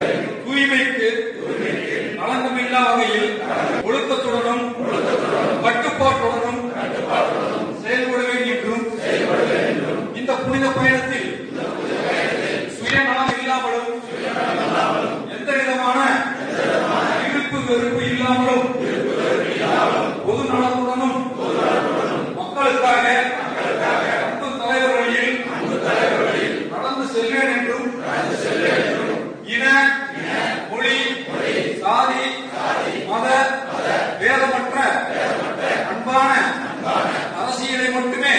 தூய்மைக்கு களங்கமில்லா வகையில் ஒழுக்கத்துடனும் கட்டுப்பாட்டுடனும் செயல்படுவேன் என்றும் இந்த புனித பயணத்தில் சுயநலம் இல்லாமலும் எந்த விதமான இருப்பு வெறுப்பு இல்லாமலும் பொது நலத்துடன் அன்பான அரசியலை மட்டுமே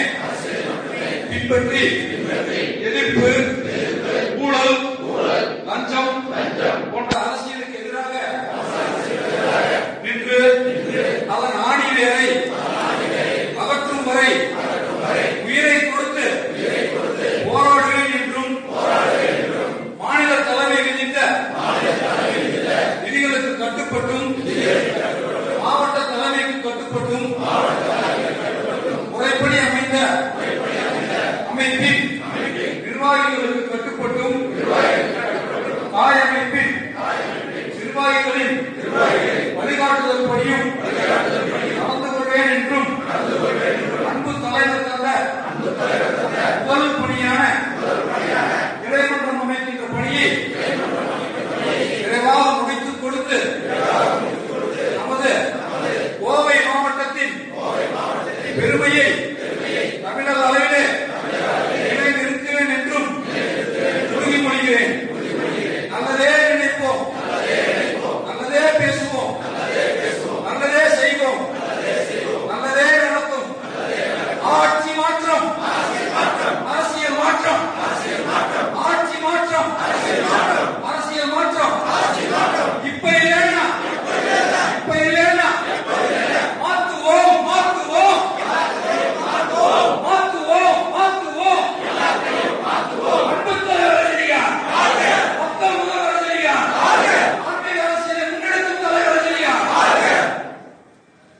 பின்பற்றி எதிர்ப்பு ஊழல் அமைப்பின் நிர்வாகிகளுக்கு கட்டுப்பட்டும் தாய் அமைப்பின் நிர்வாகிகளின் வழிகாட்டுதல்படியும் நடந்து கொள்வேன் என்றும் அன்பு தலைவர் தந்த முதல் பணியான இறைமன்றம் அமைக்கின்ற பணியை விரைவாக முடித்துக் கொடுத்து நமது கோவை மாவட்டத்தின் பெருமையை